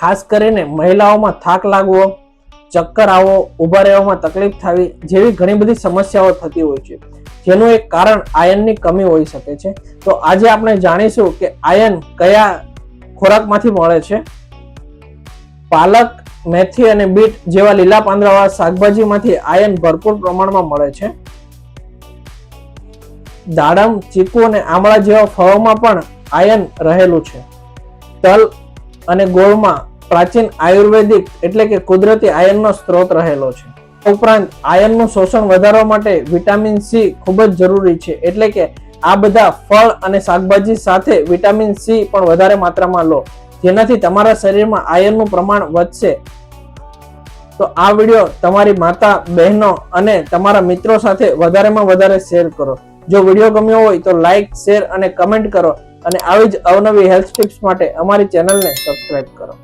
ખાસ કરીને મહિલાઓમાં થાક લાગવો, ચક્કર આવવો, ઊભા રહેવામાં તકલીફ થવી જેવી ઘણી બધી સમસ્યાઓ થતી હોય છે. જેનું એક કારણ આયનની કમી હોઈ શકે છે. તો આજે આપણે જાણીશું કે આયન કયા ખોરાકમાંથી મળે છે. પાલક, મેથી અને બીટ જેવા લીલા પાંદડાવાળા શાકભાજીમાંથી આયન ભરપૂર પ્રમાણમાં મળે છે. દાડમ, ચીકુ અને આમળા જેવા ફળોમાં પણ આયન રહેલું છે. તલ અને ગોળમાં પ્રાચીન આયુર્વેદિક એટલે કે કુદરતી આયનનો સ્ત્રોત રહેલો છે. ઉપરાંત આયનનું શોષણ વધારવા માટે વિટામિન સી ખૂબ જ જરૂરી છે. એટલે કે આ બધા ફળ અને શાકભાજી સાથે વિટામિન સી પણ વધારે માત્રામાં લો. જેનાથી તમારા શરીરમાં આયનનું પ્રમાણ વધશે. તો આ વીડિયો તમારી માતા, બહેનો અને તમારા મિત્રો સાથે વધારેમાં વધારે શેર કરો. જો વીડિયો ગમ્યો હોય તો લાઈક, શેર અને કમેન્ટ કરો. અને આવી જ અવનવી હેલ્થ ટિપ્સ માટે અમારી ચેનલને સબસ્ક્રાઇબ કરો.